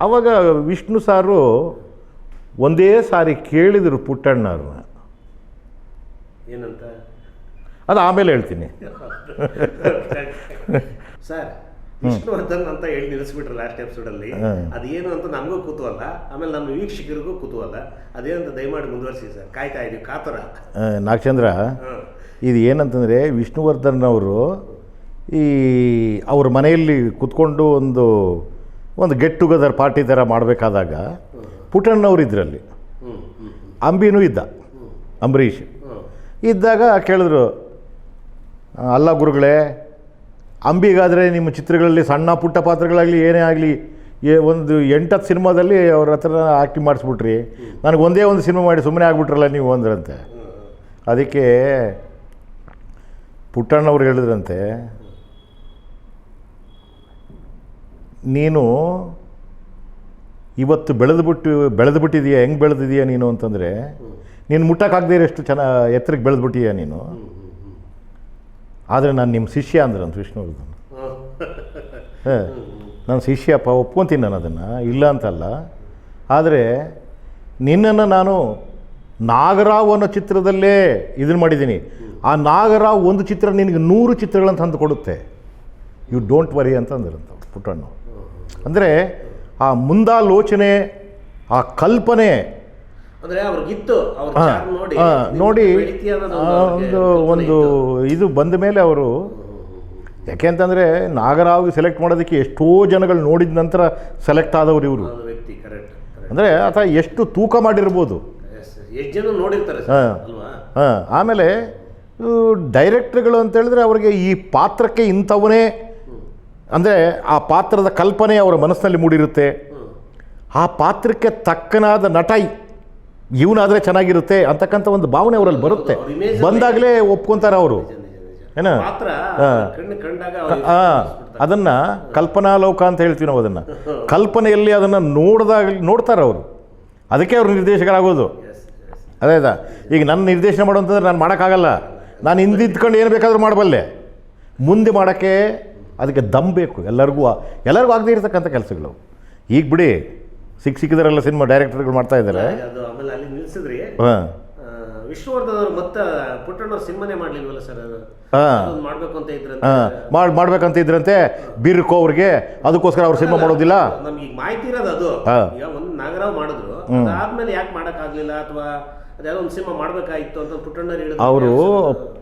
ಅವಾಗ ವಿಷ್ಣು ಸಾರು ಒಂದೇ ಸಾರಿ ಕೇಳಿದರು ಪುಟ್ಟಣ್ಣವ್ರನ್ನ. ಏನಂತ? ಅದು ಆಮೇಲೆ ಹೇಳ್ತೀನಿ. ಸರ್ ವಿಷ್ಣುವರ್ಧನ್ ಅಂತ ಹೇಳಿ ನಿಲ್ಲಿಸ್ಬಿಟ್ರು ಲಾಸ್ಟ್ ಎಪಿಸೋಡಲ್ಲಿ. ಅದೇನು ಅಂತ ನಮಗೂ ಕುತೂಹಲ. ಆಮೇಲೆ ನಮ್ಮ ವೀಕ್ಷಕರಿಗೂ ಕುತೂಹಲ. ಅದೇನಂತ ದಯಮಾಡಿ ಮುಂದುವರಿಸಿ ಸರ್ ಕಾಯ್ತಾ ಇದೀವಿ. ಕಾತರ. ನಾಗಚಂದ್ರ ಇದು ಏನಂತಂದರೆ ವಿಷ್ಣುವರ್ಧನ್ ಅವರು ಈ ಅವ್ರ ಮನೆಯಲ್ಲಿ ಕುತ್ಕೊಂಡು ಒಂದು ಒಂದು ಗೆಟ್ ಟುಗೆದರ್ ಪಾರ್ಟಿ ಥರ ಮಾಡಬೇಕಾದಾಗ ಪುಟಣ್ಣವ್ರು ಇದರಲ್ಲಿ. ಅಂಬಿನೂ ಇದ್ದ. ಅಂಬರೀಷ್. ಇದ್ದಾಗ ಕೇಳಿದ್ರು ಅಲ್ಲ ಗುರುಗಳೇ, ಅಂಬಿಗಾದರೆ ನಿಮ್ಮ ಚಿತ್ರಗಳಲ್ಲಿ ಸಣ್ಣ ಪುಟ್ಟ ಪಾತ್ರಗಳಾಗಲಿ, ಏನೇ ಆಗಲಿ ಒಂದು ಎಂಟತ್ತು ಸಿನಿಮಾದಲ್ಲಿ ಅವ್ರ ಹತ್ರ ಆ್ಯಕ್ಟಿಂಗ್ ಮಾಡಿಸ್ಬಿಟ್ರಿ. ನನಗೆ ಒಂದೇ ಒಂದು ಸಿನಿಮಾ ಮಾಡಿ ಸುಮ್ಮನೆ ಆಗ್ಬಿಟ್ರಲ್ಲ ನೀವು, ಅಂದ್ರಂತೆ. ಅದಕ್ಕೆ ಪುಟ್ಟಣ್ಣವ್ರು ಹೇಳಿದ್ರಂತೆ ನೀನು ಇವತ್ತು ಬೆಳೆದು ಬಿಟ್ಟು, ಬೆಳೆದು ಬಿಟ್ಟಿದೀಯಾ, ಹೆಂಗೆ ಬೆಳೆದಿದೀಯ ನೀನು ಅಂತಂದರೆ, ನೀನು ಮುಟ್ಟಕ್ಕಾಗದೇ ಇರೋಷ್ಟು ಚೆನ್ನಾಗಿ ಎತ್ತರಕ್ಕೆ ಬೆಳೆದ್ಬಿಟ್ಟಿಯಾ ನೀನು. ಆದರೆ ನಾನು ನಿಮ್ಮ ಶಿಷ್ಯ ಅಂದ್ರಂತ ವಿಷ್ಣುವರ್ಧನ್. ಹಾಂ, ನಾನು ಶಿಷ್ಯಪ್ಪ ಒಪ್ಕೊತೀನಿ ನಾನು ಅದನ್ನು, ಇಲ್ಲ ಅಂತಲ್ಲ. ಆದರೆ ನಿನ್ನನ್ನು ನಾನು ನಾಗರಾವ್ ಅನ್ನೋ ಚಿತ್ರದಲ್ಲೇ ಇದನ್ನು ಮಾಡಿದ್ದೀನಿ. ಆ ನಾಗರಾವ್ ಒಂದು ಚಿತ್ರ ನಿನಗೆ ನೂರು ಚಿತ್ರಗಳನ್ನು ತಂದು ಕೊಡುತ್ತೆ. ಯು ಡೋಂಟ್ ವರಿ ಅಂತ ಅಂದ್ರಂತ ಪುಟ್ಟಣ್ಣ ಅಂದರೆ ಆ ಮುಂದಾಲೋಚನೆ ಆ ಕಲ್ಪನೆ. ಹಾ, ನೋಡಿ ಹಾ, ಒಂದು ಒಂದು ಇದು ಬಂದ ಮೇಲೆ ಅವರು ಯಾಕೆಂತಂದರೆ ನಾಗರಾವ್ಗೆ ಸೆಲೆಕ್ಟ್ ಮಾಡೋದಕ್ಕೆ ಎಷ್ಟೋ ಜನಗಳು ನೋಡಿದ ನಂತರ ಸೆಲೆಕ್ಟ್ ಆದವರು ಇವರು. ಅಂದರೆ ಆತ ಎಷ್ಟು ತೂಕ ಮಾಡಿರ್ಬೋದು. ಎಷ್ಟು ಜನ ನೋಡಿರ್ತಾರೆ ಸರ್ ಅಲ್ವಾ? ಹಾಂ ಆಮೇಲೆ ಡೈರೆಕ್ಟ್ರುಗಳು ಅಂತ ಹೇಳಿದ್ರೆ ಅವರಿಗೆ ಈ ಪಾತ್ರಕ್ಕೆ ಇಂಥವನೇ ಅಂದರೆ ಆ ಪಾತ್ರದ ಕಲ್ಪನೆ ಅವರ ಮನಸ್ಸಿನಲ್ಲಿ ಮೂಡಿರುತ್ತೆ. ಆ ಪಾತ್ರಕ್ಕೆ ತಕ್ಕನಾದ ನಟ ಇವನಾದರೆ ಚೆನ್ನಾಗಿರುತ್ತೆ ಅಂತಕ್ಕಂಥ ಒಂದು ಭಾವನೆ ಅವರಲ್ಲಿ ಬರುತ್ತೆ. ಬಂದಾಗಲೇ ಒಪ್ಕೊತಾರೆ ಅವರು. ಏನ? ಅದನ್ನು ಕಲ್ಪನಾಲೋಕ ಅಂತ ಹೇಳ್ತೀವಿ ನಾವು ಅದನ್ನು. ಕಲ್ಪನೆಯಲ್ಲಿ ಅದನ್ನು ನೋಡಿದಾಗ ನೋಡ್ತಾರೆ ಅವರು. ಅದಕ್ಕೆ ಅವರು ನಿರ್ದೇಶಕರಾಗೋದು. ಅದೇ ಅದ. ಈಗ ನನ್ನ ನಿರ್ದೇಶನ ಮಾಡು ಅಂತಂದ್ರೆ ನಾನು ಮಾಡೋಕ್ಕಾಗಲ್ಲ. ನಾನು ಹಿಂದಿದ್ಕೊಂಡು ಏನು ಬೇಕಾದರೂ ಮಾಡಬಲ್ಲೆ. ಮುಂದೆ ಮಾಡೋಕ್ಕೆ ಅದಕ್ಕೆ ದಮ್ ಬೇಕು. ಎಲ್ಲರಿಗೂ ಎಲ್ಲರಿಗೂ ಆಗದೇ ಇರತಕ್ಕಂಥ ಕೆಲಸಗಳು. ಈಗ ಬಿಡಿ ಸಿಕ್ ಸಿಕ್ಕಿದ್ರಲ್ಲ ಸಿನಿಮಾ ಡೈರೆಕ್ಟರ್ಗಳು ಮಾಡ್ತಾ ಇದ್ದಾರೆ. ಅದು ಆಮೇಲೆ ಅಲ್ಲಿ ನಿಲ್ಸಿದ್ರಿ. ಹಾಂ. ವಿಷ್ಣುವರ್ಧನ್ ಅವ್ರು ಮತ್ತೆ ಪುಟ್ಟಣ್ಣವ್ರ ಸಿನಿಮಾನೇ ಮಾಡ್ಲಿಲ್ವಲ್ಲ ಸರ್ ಹಾ. ಮಾಡ್ಬೇಕು ಅಂತ ಇದ್ರಂತೆ. ಹಾಂ. ಮಾಡಿ ಮಾಡ್ಬೇಕಂತ ಇದ್ರಂತೆ. ಬಿರ್ಕೋ ಅವ್ರಿಗೆ. ಅದಕ್ಕೋಸ್ಕರ ಅವ್ರು ಸಿನಿಮಾ ಮಾಡೋದಿಲ್ಲ. ನಮ್ಗೆ ಈಗ ಮಾಹಿತಿ ಇರೋದು ಅದು. ಹಾ. ಈಗ ಒಂದು ನಾಗರಾವ್ ಮಾಡಿದ್ರು. ಅದಾದ್ಮೇಲೆ ಯಾಕೆ ಮಾಡಕ್ ಆಗ್ಲಿಲ್ಲ ಅಥವಾ ಅದ್ಯಾವುದೋ ಒಂದು ಸಿನಿಮಾ ಮಾಡ್ಬೇಕಾಗಿತ್ತು ಅಂತ ಪುಟ್ಟಣ್ಣರು ಹೇಳಿದ್ರು. ಅವರು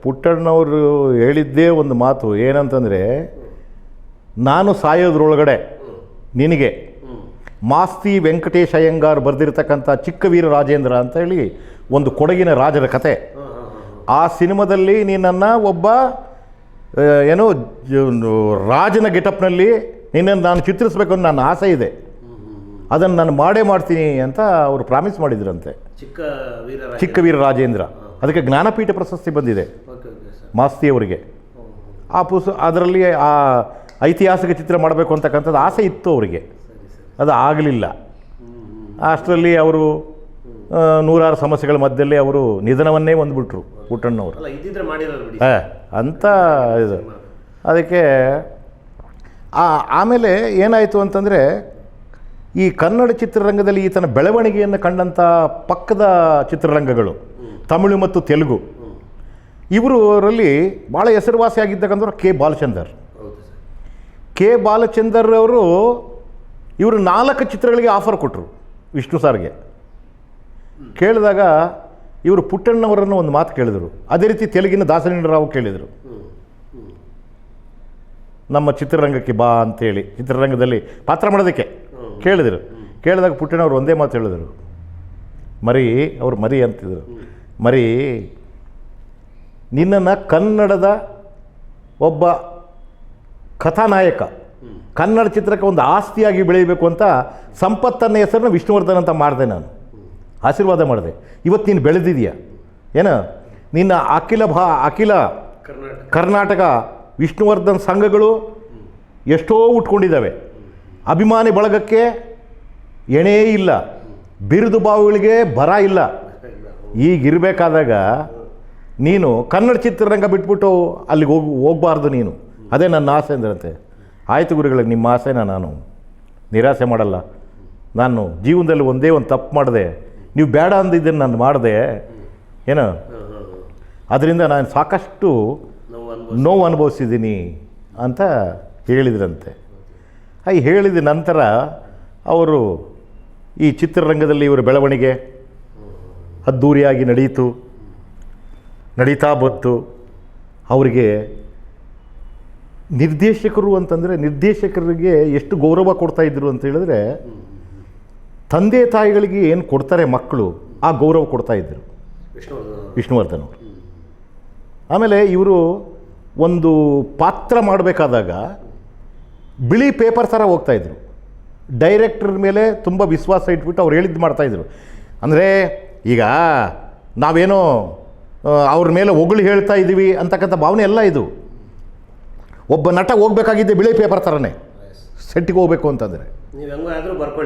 ಪುಟ್ಟಣ್ಣವರು ಹೇಳಿದ್ದೇ ಒಂದು ಮಾತು ಏನಂತಂದರೆ ನಾನು ಸಾಯೋದ್ರೊಳಗಡೆ ನಿನಗೆ ಮಾಸ್ತಿ ವೆಂಕಟೇಶ ಅಯ್ಯಂಗಾರ್ ಬರೆದಿರ್ತಕ್ಕಂಥ ಚಿಕ್ಕವೀರ ರಾಜೇಂದ್ರ ಅಂತ ಹೇಳಿ ಒಂದು ಕೊಡಗಿನ ರಾಜರ ಕತೆ. ಆ ಸಿನಿಮಾದಲ್ಲಿ ನಿನ್ನನ್ನು ಒಬ್ಬ ಏನು ರಾಜನ ಗೆಟಪ್ನಲ್ಲಿ ನಿನ್ನನ್ನು ನಾನು ಚಿತ್ರಿಸಬೇಕು ಅಂತ ನನ್ನ ಆಸೆ ಇದೆ. ಅದನ್ನು ನಾನು ಮಾಡೇ ಮಾಡ್ತೀನಿ ಅಂತ ಅವರು ಪ್ರಾಮಿಸ್ ಮಾಡಿದ್ರಂತೆ. ಚಿಕ್ಕ ವೀರ ಚಿಕ್ಕವೀರ ರಾಜೇಂದ್ರ. ಅದಕ್ಕೆ ಜ್ಞಾನಪೀಠ ಪ್ರಶಸ್ತಿ ಬಂದಿದೆ. Okay okay sir. ಮಾಸ್ತಿ ಅವರಿಗೆ ಆ ಪುಸ್ ಅದರಲ್ಲಿ ಆ ಐತಿಹಾಸಿಕ ಚಿತ್ರ ಮಾಡಬೇಕು ಅಂತಕ್ಕಂಥದ್ದು ಆಸೆ ಇತ್ತು ಅವರಿಗೆ. ಅದು ಆಗಲಿಲ್ಲ. ಅಷ್ಟರಲ್ಲಿ ಅವರು ನೂರಾರು ಸಮಸ್ಯೆಗಳ ಮಧ್ಯದಲ್ಲಿ ಅವರು ನಿಧನವನ್ನೇ ಹೊಂದ್ಬಿಟ್ರು ಪುಟ್ಟಣ್ಣವರು. ಹಾಂ ಅಂತ ಇದು. ಅದಕ್ಕೆ ಆಮೇಲೆ ಏನಾಯಿತು ಅಂತಂದರೆ ಈ ಕನ್ನಡ ಚಿತ್ರರಂಗದಲ್ಲಿ ಈತನ ಬೆಳವಣಿಗೆಯನ್ನು ಕಂಡಂಥ ಪಕ್ಕದ ಚಿತ್ರರಂಗಗಳು ತಮಿಳು ಮತ್ತು ತೆಲುಗು. ಇವರಲ್ಲಿ ಭಾಳ ಹೆಸರುವಾಸಿಯಾಗಿದ್ದಕ್ಕಂಥವ್ರು ಕೆ. ಬಾಲಚಂದರ್. ಕೆ ಬಾಲಚಂದರ್ ಅವರು ಇವರು ನಾಲ್ಕು ಚಿತ್ರಗಳಿಗೆ ಆಫರ್ ಕೊಟ್ಟರು ವಿಷ್ಣು ಸಾರ್ಗೆ. ಕೇಳಿದಾಗ ಇವರು ಪುಟ್ಟಣ್ಣವರನ್ನು ಒಂದು ಮಾತು ಕೇಳಿದರು. ಅದೇ ರೀತಿ ತೆಲುಗಿನ ದಾಸಲಿಂಗರಾವ್ ಕೇಳಿದರು. ನಮ್ಮ ಚಿತ್ರರಂಗಕ್ಕೆ ಬಾ ಅಂತೇಳಿ, ಚಿತ್ರರಂಗದಲ್ಲಿ ಪಾತ್ರ ಮಾಡೋದಕ್ಕೆ ಕೇಳಿದರು. ಕೇಳಿದಾಗ ಪುಟ್ಟಣ್ಣವರು ಒಂದೇ ಮಾತು ಹೇಳಿದರು. ಮರಿ, ಅವರು ಮರಿ ಅಂತಿದ್ರು. ಮರಿ, ನಿನ್ನನ್ನು ಕನ್ನಡದ ಒಬ್ಬ ಕಥಾನಾಯಕ. ಕನ್ನಡ ಚಿತ್ರಕ್ಕೆ ಒಂದು ಆಸ್ತಿಯಾಗಿ ಬೆಳೀಬೇಕು ಅಂತ ಸಂಪತ್ತನ್ನ ಹೆಸರನ್ನ ವಿಷ್ಣುವರ್ಧನ್ ಅಂತ ಮಾಡಿದೆ ನಾನು. ಆಶೀರ್ವಾದ ಮಾಡಿದೆ. ಇವತ್ತು ನೀನು ಬೆಳೆದಿದೆಯಾ? ಏನು? ನಿನ್ನ ಅಖಿಲ ಭಾ ಅಖಿಲ ಕರ್ನಾಟಕ. ಕರ್ನಾಟಕ ವಿಷ್ಣುವರ್ಧನ್ ಸಂಘಗಳು ಎಷ್ಟೋ ಉಟ್ಕೊಂಡಿದ್ದಾವೆ. ಅಭಿಮಾನಿ ಬಳಗಕ್ಕೆ ಎಣೇ ಇಲ್ಲ. ಬಿರುದು ಬಾವುಗಳಿಗೆ ಬರ ಇಲ್ಲ. ಈಗಿರಬೇಕಾದಾಗ ನೀನು ಕನ್ನಡ ಚಿತ್ರರಂಗ ಬಿಟ್ಬಿಟ್ಟು ಅಲ್ಲಿಗೆ ಹೋಗಿ ಹೋಗಬಾರ್ದು ನೀನು. ಅದೇ ನನ್ನ ಆಸೆ ಅಂದ್ರಂತೆ. ಆಯಿತು ಗುರುಗಳಿಗೆ ನಿಮ್ಮ ಆಸೆನ ನಾನು ನಿರಾಸೆ ಮಾಡಲ್ಲ. ನಾನು ಜೀವನದಲ್ಲಿ ಒಂದೇ ಒಂದು ತಪ್ಪು ಮಾಡಿದೆ, ನೀವು ಬೇಡ ಅಂದಿದ್ದನ್ನು ನಾನು ಮಾಡಿದೆ, ಏನೋ? ಅದರಿಂದ ನಾನು ಸಾಕಷ್ಟು ನೋವು ಅನುಭವಿಸಿದ್ದೀನಿ ಅಂತ ಹೇಳಿದ್ರಂತೆ. ಐ ಹೇಳಿದ ನಂತರ ಅವರು ಈ ಚಿತ್ರರಂಗದಲ್ಲಿ ಇವರ ಬೆಳವಣಿಗೆ ಅದ್ಧೂರಿಯಾಗಿ ನಡೆಯಿತು, ನಡೀತಾ ಬಂತು. ಅವರಿಗೆ ನಿರ್ದೇಶಕರು ಅಂತಂದರೆ ನಿರ್ದೇಶಕರಿಗೆ ಎಷ್ಟು ಗೌರವ ಕೊಡ್ತಾ ಇದ್ರು ಅಂತ ಹೇಳಿದ್ರೆ ತಂದೆ ತಾಯಿಗಳಿಗೆ ಏನು ಕೊಡ್ತಾರೆ ಮಕ್ಕಳು ಆ ಗೌರವ ಕೊಡ್ತಾ ಇದ್ದರು ವಿಷ್ಣುವರ್ಧನ್ ಅವರು. ಆಮೇಲೆ ಇವರು ಒಂದು ಪಾತ್ರ ಮಾಡಬೇಕಾದಾಗ ಬಿಳಿ ಪೇಪರ್ ಥರ ಹೋಗ್ತಾಯಿದ್ರು ಡೈರೆಕ್ಟರ್ ಮೇಲೆ ತುಂಬ ವಿಶ್ವಾಸ ಇಟ್ಬಿಟ್ಟು ಅವ್ರು ಹೇಳಿದ್ದು ಮಾಡ್ತಾಯಿದ್ರು ಅಂದರೆ ಈಗ ನಾವೇನೋ ಅವ್ರ ಮೇಲೆ ಹೊಗಳು ಹೇಳ್ತಾ ಇದ್ದೀವಿ ಅಂತಕ್ಕಂಥ ಭಾವನೆ ಎಲ್ಲ ಇದು. ಒಬ್ಬ ನಟ ಹೋಗ್ಬೇಕಾಗಿದ್ದೆ ಬಿಳಿ ಪೇಪರ್ ಥರನೇ ಸೆಟ್ಟಿಗೆ ಹೋಗ್ಬೇಕು ಅಂತಂದರೆ.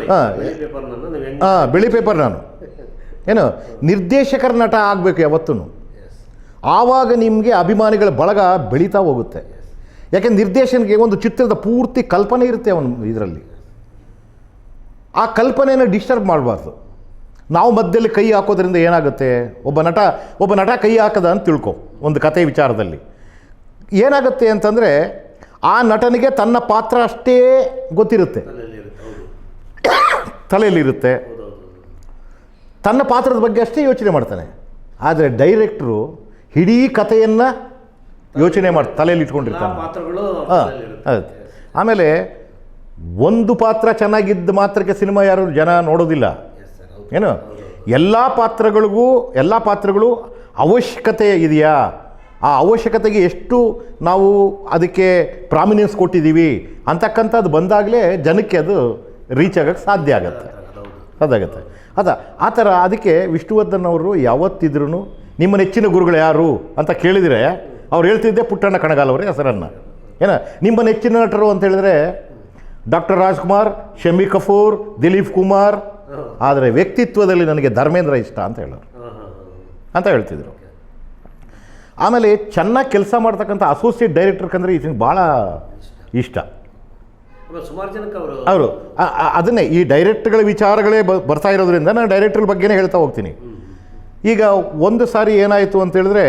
ಹಾ. ಹಾಂ ಬಿಳಿ ಪೇಪರ್ ನಾನು. ಏನು ನಿರ್ದೇಶಕರ ನಟ ಆಗಬೇಕು ಯಾವತ್ತೂ ಆವಾಗ ನಿಮಗೆ ಅಭಿಮಾನಿಗಳ ಬಳಗ ಬೆಳೀತಾ ಹೋಗುತ್ತೆ. ಯಾಕೆ ನಿರ್ದೇಶನಿಗೆ ಒಂದು ಚಿತ್ರದ ಪೂರ್ತಿ ಕಲ್ಪನೆ ಇರುತ್ತೆ ಅವನು ಇದರಲ್ಲಿ. ಆ ಕಲ್ಪನೆಯನ್ನು ಡಿಸ್ಟರ್ಬ್ ಮಾಡಬಾರ್ದು. ನಾವು ಮಧ್ಯದಲ್ಲಿ ಕೈ ಹಾಕೋದ್ರಿಂದ ಏನಾಗುತ್ತೆ? ಒಬ್ಬ ನಟ ಒಬ್ಬ ನಟ ಕೈ ಹಾಕದ ಅಂತ ತಿಳ್ಕೊ. ಒಂದು ಕತೆ ವಿಚಾರದಲ್ಲಿ. ಏನಾಗುತ್ತೆ ಅಂತಂದರೆ ಆ ನಟನಿಗೆ ತನ್ನ ಪಾತ್ರ ಅಷ್ಟೇ ಗೊತ್ತಿರುತ್ತೆ. ತಲೆಯಲ್ಲಿರುತ್ತೆ. ತನ್ನ ಪಾತ್ರದ ಬಗ್ಗೆ ಅಷ್ಟೇ ಯೋಚನೆ ಮಾಡ್ತಾನೆ. ಆದರೆ ಡೈರೆಕ್ಟ್ರು ಇಡೀ ಕಥೆಯನ್ನು ಯೋಚನೆ ಮಾಡಿ ತಲೆಯಲ್ಲಿ ಇಟ್ಕೊಂಡಿರ್ತಾನೆ. ಹಾಂ ಆಮೇಲೆ ಒಂದು ಪಾತ್ರ ಚೆನ್ನಾಗಿದ್ದ ಮಾತ್ರಕ್ಕೆ ಸಿನಿಮಾ ಯಾರು ಜನ ನೋಡೋದಿಲ್ಲ. ಏನು? ಎಲ್ಲ ಪಾತ್ರಗಳಿಗೂ ಎಲ್ಲ ಪಾತ್ರಗಳು ಅವಶ್ಯಕತೆ ಇದೆಯಾ? ಆ ಅವಶ್ಯಕತೆಗೆ ಎಷ್ಟು ನಾವು ಅದಕ್ಕೆ ಪ್ರಾಮಿನೆನ್ಸ್ ಕೊಟ್ಟಿದ್ದೀವಿ ಅಂತಕ್ಕಂಥದ್ದು ಬಂದಾಗಲೇ ಜನಕ್ಕೆ ಅದು ರೀಚ್ ಆಗೋಕ್ಕೆ ಸಾಧ್ಯ ಆಗುತ್ತೆ. ಅದಾಗತ್ತೆ ಅದ ಆ ಥರ ಅದಕ್ಕೆ ವಿಷ್ಣುವರ್ಧನ್ ಅವರು ಯಾವತ್ತಿದ್ರೂ ನಿಮ್ಮ ನೆಚ್ಚಿನ ಗುರುಗಳು ಯಾರು ಅಂತ ಕೇಳಿದರೆ ಅವ್ರು ಹೇಳ್ತಿದ್ದೆ ಪುಟ್ಟಣ್ಣ ಕಣಗಾಲ್ ಅವರೇ ಹೆಸರನ್ನು. ಏನ ನಿಮ್ಮ ನೆಚ್ಚಿನ ನಟರು ಅಂತ ಹೇಳಿದ್ರೆ ಡಾಕ್ಟರ್ ರಾಜ್ಕುಮಾರ್ ಶಮಿ ಕಪೂರ್ ದಿಲೀಪ್ ಕುಮಾರ್. ಆದರೆ ವ್ಯಕ್ತಿತ್ವದಲ್ಲಿ ನನಗೆ ಧರ್ಮೇಂದ್ರ ಇಷ್ಟ ಅಂತ ಹೇಳೋರು. ಅಂತ ಹೇಳ್ತಿದ್ರು. ಆಮೇಲೆ ಚೆನ್ನಾಗಿ ಕೆಲಸ ಮಾಡ್ತಕ್ಕಂಥ ಅಸೋಸಿಯೇಟ್ ಡೈರೆಕ್ಟರ್ ಕಂದ್ರೆ ಇದನ್ನು ಭಾಳ ಇಷ್ಟ. ಆಮೇಲೆ ಸುಮಾರು ಜನಕ್ಕೆ ಅವರು. ಅವರು ಅದನ್ನೇ ಈ ಡೈರೆಕ್ಟ್ಗಳ ವಿಚಾರಗಳೇ ಬ- ಬರ್ತಾ ಇರೋದ್ರಿಂದ ನಾನು ಡೈರೆಕ್ಟ್ರ ಬಗ್ಗೆನೇ ಹೇಳ್ತಾ ಹೋಗ್ತೀನಿ. ಈಗ ಒಂದು ಸಾರಿ ಏನಾಯಿತು ಅಂತ ಹೇಳಿದ್ರೆ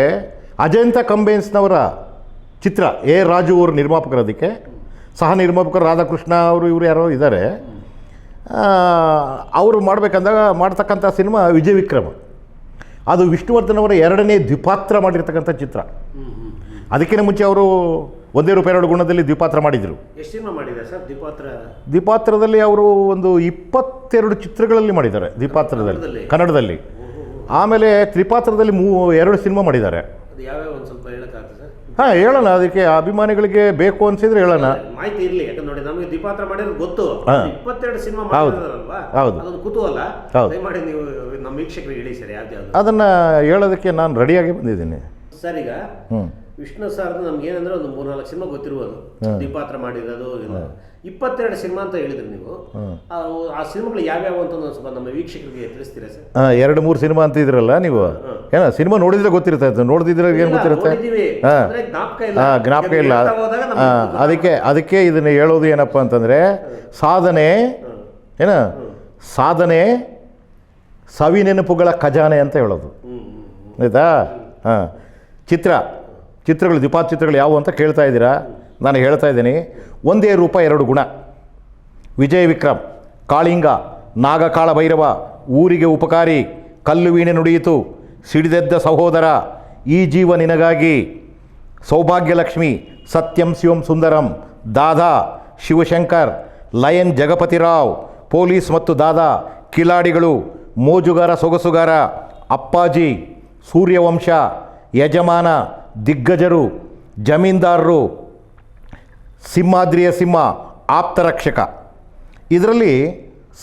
ಅಜಂತ ಕಂಬೈನ್ಸ್ನವರ ಚಿತ್ರ ಎ. ರಾಜು ಅವರು ನಿರ್ಮಾಪಕರು ಅದಕ್ಕೆ ಸಹ ನಿರ್ಮಾಪಕರು ರಾಧಾಕೃಷ್ಣ ಅವರು ಇವರು ಯಾರೋ ಇದ್ದಾರೆ ಅವರು ಮಾಡಬೇಕಂದಾಗ ಮಾಡ್ತಕ್ಕಂಥ ಸಿನಿಮಾ ವಿಜಯ್ ವಿಕ್ರಮ ಅದು ವಿಷ್ಣುವರ್ಧನ್ ಅವರ ಎರಡನೇ ದ್ವಿಪಾತ್ರ ಮಾಡಿರ್ತಕ್ಕಂಥ ಚಿತ್ರ. ಅದಕ್ಕಿಂತ ಮುಂಚೆ ಅವರು ಒಂದೇ ರೂಪಾಯಿ ಎರಡು ಗುಣದಲ್ಲಿ ದ್ವಿಪಾತ್ರ ಮಾಡಿದರು. ಸರ್ ದ್ವಿಪಾತ್ರದಲ್ಲಿ ಅವರು ಒಂದು ಇಪ್ಪತ್ತೆರಡು ಚಿತ್ರಗಳಲ್ಲಿ ಮಾಡಿದ್ದಾರೆ ದ್ವಿಪಾತ್ರದಲ್ಲಿ? ಕನ್ನಡದಲ್ಲಿ. ಆಮೇಲೆ ತ್ರಿಪಾತ್ರದಲ್ಲಿ ಮೂ ಎರಡು ಸಿನಿಮಾ ಮಾಡಿದ್ದಾರೆ. ಹಾಂ ಹೇಳೋಣ. ಅದಕ್ಕೆ ಅಭಿಮಾನಿಗಳಿಗೆ ಬೇಕು ಅನ್ಸಿದ್ರೆ ಹೇಳೋಣ. ಮಾಹಿತಿ ಇರಲಿ. ಯಾಕಂದ್ರೆ ನೋಡಿ ನಮಗೆ ದೀಪಾತ್ರ ಮಾಡಿರೋದು ಗೊತ್ತು. ಇಪ್ಪತ್ತೆರಡು ಸಿನಿಮಾ. ಮಾಡಿದಾರಲ್ವಾ ಹೌದು. ಅದೊಂದು ಕುತೂಹಲ. ದಯಮಾಡಿ ನೀವು ನಮ್ಮ ವೀಕ್ಷಕರಿಗೆ ಹೇಳಿ ಸರ್ ಯಾವ್ದು ಅದನ್ನು ಹೇಳೋದಕ್ಕೆ ನಾನು ರೆಡಿಯಾಗಿ ಬಂದಿದ್ದೀನಿ. ಸರ್ ಈಗ ಹ್ಞೂ ವಿಷ್ಣು ಸರ್ ನಮ್ಗೆ ಏನಂದ್ರೆ ಒಂದು ಮೂರ್ನಾಲ್ಕು ಸಿನಿಮಾ ಗೊತ್ತಿರ್ಬೋದು. ದೀಪಾತ್ರ ಮಾಡಿರೋದು ಇಲ್ಲ ಇಪ್ಪತ್ತೆರಡು ಸಿನಿಮಾ ಅಂತ ಹೇಳಿದ್ರಿ ನೀವು. ಆ ಸಿನಿಮಾಗಳು ಯಾವ್ಯಾವ ಅಂತ ಒಂದು ಸ್ವಲ್ಪ ನಮ್ಮ ವೀಕ್ಷಕರಿಗೆ ತಿಳಿಸ್ತೀರಾ ಸರ್? ಹಾಂ ಎರಡು ಮೂರು ಸಿನಿಮಾ ಅಂತಿದ್ರಲ್ಲ ನೀವು? ಏನ ಸಿನಿಮಾ ನೋಡಿದ್ರೆ ಗೊತ್ತಿರುತ್ತೆ. ಅದು ನೋಡಿದ್ರೆ ಏನು ಗೊತ್ತಿರುತ್ತೆ. ಹಾಂ. ಜ್ಞಾಪಕ ಇಲ್ಲ. ಅದಕ್ಕೆ ಅದಕ್ಕೆ ಇದನ್ನ ಹೇಳೋದು ಏನಪ್ಪ ಅಂತಂದರೆ ಸಾಧನೆ ಏನ? ಸಾಧನೆ ಸವಿ ನೆನಪುಗಳ ಖಜಾನೆ ಅಂತ ಹೇಳೋದು. ಆಯಿತಾ? ಹಾಂ. ಚಿತ್ರ. ಚಿತ್ರಗಳು ಚಿತ್ರಗಳು ಯಾವುವು ಅಂತ ಕೇಳ್ತಾ ಇದ್ದೀರಾ? ನಾನು ಹೇಳ್ತಾ ಇದ್ದೀನಿ. ಒಂದೇ ರೂಪ, ಎರಡು ಗುಣ. ವಿಜಯ ವಿಕ್ರಮ್, ಕಾಳಿಂಗ, ನಾಗಕಾಳ ಭೈರವ, ಊರಿಗೆ ಉಪಕಾರಿ, ಕಲ್ಲು ವೀಣೆ ನುಡಿಯಿತು, ಸಿಡಿದೆದ್ದ ಸಹೋದರ, ಈ ಜೀವ ನಿನಗಾಗಿ. ಸೌಭಾಗ್ಯಲಕ್ಷ್ಮಿ, ಸತ್ಯಂ ಶಿವಂ ಸುಂದರಂ, ದಾದಾ, ಶಿವಶಂಕರ್, ಲಯನ್ ಜಗಪತಿ ರಾವ್, ಪೊಲೀಸ್ ಮತ್ತು ದಾದಾ, ಕಿಲಾಡಿಗಳು, ಮೋಜುಗಾರ ಸೊಗಸುಗಾರ, ಅಪ್ಪಾಜಿ, ಸೂರ್ಯವಂಶ, ಯಜಮಾನ ದಿಗ್ಗಜರು ಜಮೀನ್ದಾರರು ಸಿಂಹಾದ್ರಿಯ ಸಿಂಹ ಆಪ್ತರಕ್ಷಕ. ಇದರಲ್ಲಿ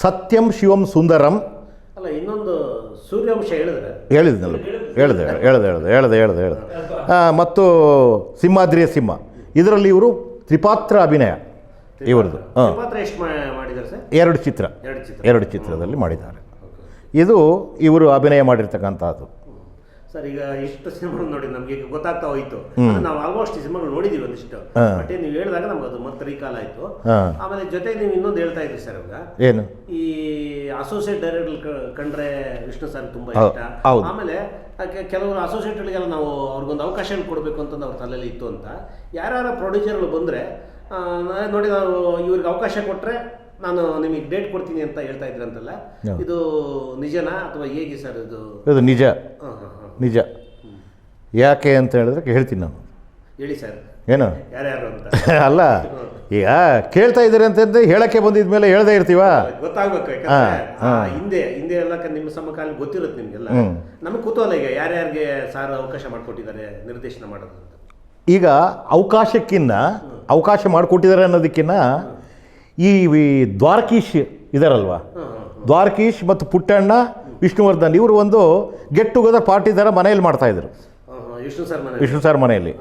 ಸತ್ಯಂ ಶಿವಂ ಸುಂದರಂ. ಅಲ್ಲ ಇನ್ನೊಂದು ಸೂರ್ಯವಂಶ ಹೇಳಿದ್ರೆ? ಹೇಳಿದ್ನಲ್ಲ ಹೇಳಿದೆ ಹೇಳ್ದೆ ಹೇಳ್ದೆ ಹೇಳ್ದೆ ಹೇಳ್ದೆ ಮತ್ತು ಸಿಂಹಾದ್ರಿಯ ಸಿಂಹ. ಇದರಲ್ಲಿ ಇವರು ತ್ರಿಪಾತ್ರ ಅಭಿನಯ. ಇವರದು ಹಾಂ. ಎರಡು ಚಿತ್ರ. ಎರಡು ಚಿತ್ರದಲ್ಲಿ ಮಾಡಿದ್ದಾರೆ. ಇದು ಇವರು ಅಭಿನಯ ಮಾಡಿರ್ತಕ್ಕಂಥದ್ದು ಸರ್ ಈಗ ಎಷ್ಟು ಸಿನಿಮಾಗಳು ನೋಡಿ ನಮ್ಗೆ ಈಗ ಗೊತ್ತಾಗ್ತಾ ಹೋಯ್ತು. ನಾವು ಆಲ್ಮೋಸ್ಟ್ ಈ ಸಿನಿಮಾಗಳು ನೋಡಿದೀವಿ ಒಂದಿಷ್ಟು. ಬಟ್ ನೀವು ಹೇಳಿದಾಗ ನಮ್ಗೆ ಅದು ಮತ್ತೆ ರೀಕಾಲ್ ಆಯ್ತು. ಆಮೇಲೆ ಜೊತೆಗೆ ನೀವು ಇನ್ನೊಂದು ಹೇಳ್ತಾ ಇದ್ರಿ ಸರ್ ಇವಾಗ. ಏನು? ಈ ಅಸೋಸಿಯೇಟ್ ಡೈರೆಕ್ಟರ್ ಕಂಡ್ರೆ ವಿಷ್ಣು ಸರ್ ತುಂಬಾ ಇಷ್ಟ. ಆಮೇಲೆ ಕೆಲವರು ಅಸೋಸಿಯೇಟ್ಗಳಿಗೆಲ್ಲ ನಾವು ಅವ್ರಿಗೊಂದು ಅವಕಾಶ ಕೊಡಬೇಕು ಅಂತ ಅವ್ರ ತಲೆಯಲ್ಲಿ ಇತ್ತು ಅಂತ. ಯಾರ್ಯಾರ ಪ್ರೊಡ್ಯೂಸರ್ಗಳು ಬಂದ್ರೆ ನೋಡಿ ನಾವು ಇವ್ರಿಗೆ ಅವಕಾಶ ಕೊಟ್ರೆ ನಾನು ನಿಮಗೆ ಡೇಟ್ ಕೊಡ್ತೀನಿ ಅಂತ ಹೇಳ್ತಾ ಇದ್ರಂತಲ್ಲ. ಇದು ನಿಜನಾ ಅಥವಾ ಹೇಗೆ ಸರ್ ಇದು? ಇದು ನಿಜ. ನಿಜ. ಯಾಕೆ ಅಂತ ಹೇಳಿದ್ರೆ ಹೇಳ್ತೀನಿ ನಾನು. ಹೇಳಿ ಸರ್. ಏನು? ಅಲ್ಲ ಈಗ ಕೇಳ್ತಾ ಇದ್ದೀರಿ ಅಂತಂದ್ರೆ ಹೇಳಕ್ಕೆ ಬಂದಿದ ಮೇಲೆ ಹೇಳ್ದೇ ಇರ್ತೀವ? ಗೊತ್ತಾಗ್ಬೇಕು ಹಿಂದೆ ಹಿಂದೆ ಎಲ್ಲ ನಿಮ್ಮ ಸಮಕಾಲ ಗೊತ್ತಿರುತ್ತೆ ನಿಮ್ಗೆಲ್ಲ. ನಮಗೆ ಕುತೂಹಲ ಈಗ ಯಾರ್ಯಾರಿಗೆ ಸಾರ್ ಅವಕಾಶ ಮಾಡಿಕೊಟ್ಟಿದ್ದಾರೆ ನಿರ್ದೇಶನ ಮಾಡೋದು ಈಗ ಅವಕಾಶಕ್ಕಿನ್ನ ಅವಕಾಶ ಮಾಡಿಕೊಟ್ಟಿದ್ದಾರೆ ಅನ್ನೋದಕ್ಕಿನ್ನ ಈ ದ್ವಾರಕೀಶ್ ಇದಾರಲ್ವಾ? ದ್ವಾರಕೀಶ್ ಮತ್ತು ಪುಟ್ಟಣ್ಣ ವಿಷ್ಣುವರ್ಧನ್ ಇವರು ಒಂದು ಗೆಟ್ ಟುಗೆದರ್ ಪಾರ್ಟಿ ಥರ ಮನೆಯಲ್ಲಿ ಮಾಡ್ತಾಯಿದ್ರು ವಿಷ್ಣು ಸರ್ ಮನೆ ವಿಷ್ಣು ಸರ್ ಮನೆಯಲ್ಲಿ.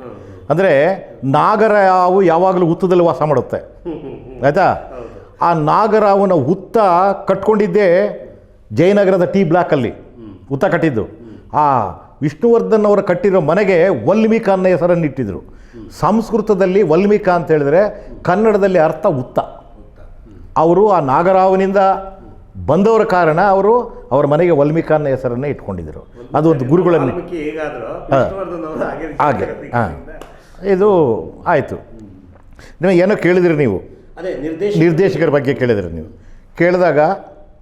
ಅಂದರೆ ನಾಗರಾವು ಯಾವಾಗಲೂ ಹುತ್ತದಲ್ಲಿ ವಾಸ ಮಾಡುತ್ತೆ. ಆಯಿತಾ? ಆ ನಾಗರಾವನ ಹುತ್ತ ಕಟ್ಕೊಂಡಿದ್ದೇ ಜಯನಗರದ ಟಿ ಬ್ಲಾಕಲ್ಲಿ ಹುತ್ತ ಕಟ್ಟಿದ್ದು. ಆ ವಿಷ್ಣುವರ್ಧನ್ ಅವರು ಕಟ್ಟಿರೋ ಮನೆಗೆ ವಲ್ಮೀಕ ಅನ್ನೋ ಹೆಸರನ್ನು ಇಟ್ಟಿದ್ರು. ಸಂಸ್ಕೃತದಲ್ಲಿ ವಲ್ಮೀಕ ಅಂತ ಹೇಳಿದ್ರೆ ಕನ್ನಡದಲ್ಲಿ ಅರ್ಥ ಹುತ್ತ. ಅವರು ಆ ನಾಗರಾವನಿಂದ ಬಂದವರ ಕಾರಣ ಅವರು ಅವರ ಮನೆಗೆ ವಲ್ಮಿಕಾನ್ ಹೆಸರನ್ನ ಇಟ್ಕೊಂಡಿದ್ರು ಅದು ಒಂದು ಗುರುಗಳನ್ನು ಹಾಗೆ ಹಾಂ. ಇದು ಆಯಿತು. ನೀವು ಏನೋ ಕೇಳಿದ್ರಿ ನೀವು? ನಿರ್ದೇಶಕರ ಬಗ್ಗೆ ಕೇಳಿದ್ರಿ ನೀವು. ಕೇಳಿದಾಗ